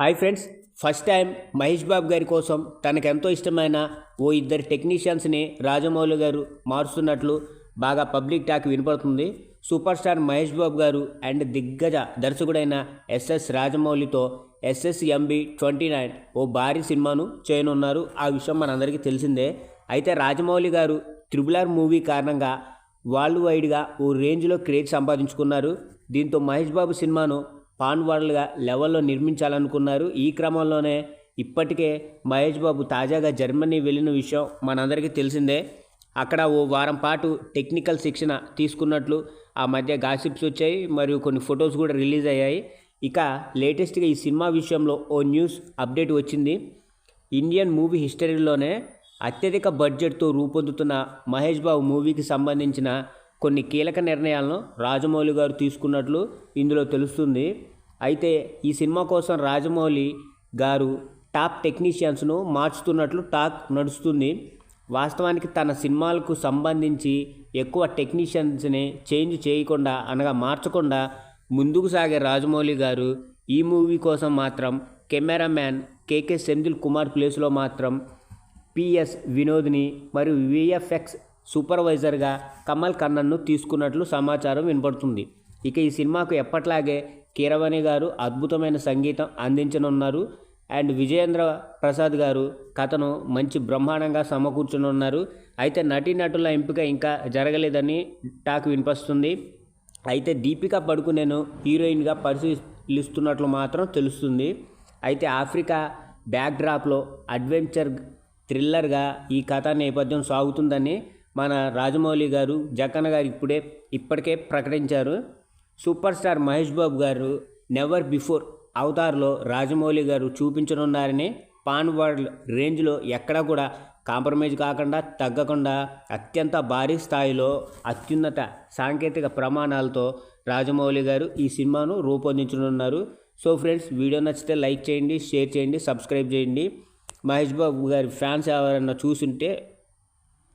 Hi friends first time Mahesh Babu గారి కోసం తనకెంతో ఇష్టమైన ఓ ఇద్దరు టెక్నీషియన్స్ని రాజమౌళి గారు మారుస్తున్నట్లు బాగా పబ్లిక్ టాక్ వినపడుతుంది. సూపర్ స్టార్ మహేష్ బాబు గారు అండ్ దిగ్గజ దర్శకుడైన ఎస్ఎస్ రాజమౌళితో ఎస్ఎస్ఎంబి ట్వంటీ నైన్ ఓ భారీ సినిమాను చేయనున్నారు. ఆ విషయం మనందరికీ తెలిసిందే. అయితే రాజమౌళి గారు త్రిబుల్ ఆర్ మూవీ కారణంగా వరల్డ్ వైడ్గా ఓ రేంజ్లో క్రేజ్ సంపాదించుకున్నారు. దీంతో మహేష్ బాబు సినిమాను పాన్ వరల్డ్గా లెవెల్లో నిర్మించాలనుకున్నారు. ఈ క్రమంలోనే ఇప్పటికే మహేష్ బాబు తాజాగా జర్మనీ వెళ్ళిన విషయం మనందరికీ తెలిసిందే. అక్కడ ఓ వారం పాటు టెక్నికల్ శిక్షణ తీసుకున్నట్లు ఆ మధ్య గాసిప్స్ వచ్చాయి మరియు కొన్ని ఫొటోస్ కూడా రిలీజ్ అయ్యాయి. ఇక లేటెస్ట్గా ఈ సినిమా విషయంలో ఓ న్యూస్ అప్డేట్ వచ్చింది. ఇండియన్ మూవీ హిస్టరీలోనే అత్యధిక బడ్జెట్తో రూపొందుతున్న మహేష్ బాబు మూవీకి సంబంధించిన కొన్ని కీలక నిర్ణయాలను రాజమౌళి గారు తీసుకున్నట్లు ఇందులో తెలుస్తుంది. అయితే ఈ సినిమా కోసం రాజమౌళి గారు టాప్ టెక్నీషియన్స్ను మార్చుతున్నట్లు టాక్ నడుస్తుంది. వాస్తవానికి తన సినిమాలకు సంబంధించి ఎక్కువ టెక్నీషియన్స్ని చేంజ్ చేయకుండా అనగా మార్చకుండా ముందుకు సాగే రాజమౌళి గారు ఈ మూవీ కోసం మాత్రం కెమెరామ్యాన్ కేకే సెంధిల్ కుమార్ ప్లేస్లో మాత్రం పిఎస్ వినోద్ని మరియు విఎఫ్ఎక్స్ సూపర్వైజర్గా కమల్ కన్నన్ను తీసుకున్నట్లు సమాచారం వినపడుతుంది ఇక ఈ సినిమాకు ఎప్పట్లాగే కీరవాణి గారు అద్భుతమైన సంగీతం అందించనున్నారు. అండ్ విజయేంద్ర ప్రసాద్ గారు కథను మంచి బ్రహ్మాండంగా సమకూర్చునున్నారు. అయితే నటీనటుల ఎంపిక ఇంకా జరగలేదని టాక్ వినిపిస్తుంది. అయితే దీపిక పడుకునేను హీరోయిన్గా పరిశీలిస్తున్నట్లు మాత్రం తెలుస్తుంది. అయితే ఆఫ్రికా బ్యాక్డ్రాప్లో అడ్వెంచర్ థ్రిల్లర్గా ఈ కథ నేపథ్యం సాగుతుందని మన రాజమౌళి గారు జక్కన్న గారు ఇప్పుడే ఇప్పటికే ప్రకటించారు. సూపర్ స్టార్ మహేష్ బాబు గారు నెవర్ బిఫోర్ అవతార్లో రాజమౌళి గారు చూపించనున్నారని పాన్ వరల్డ్ రేంజ్లో ఎక్కడా కూడా కాంప్రమైజ్ కాకుండా తగ్గకుండా అత్యంత భారీ స్థాయిలో అత్యున్నత సాంకేతిక ప్రమాణాలతో రాజమౌళి గారు ఈ సినిమాను రూపొందించనున్నారు. సో ఫ్రెండ్స్ వీడియో నచ్చితే లైక్ చేయండి షేర్ చేయండి సబ్స్క్రైబ్ చేయండి. మహేష్ బాబు గారి ఫ్యాన్స్ ఎవరైనా చూసుంటే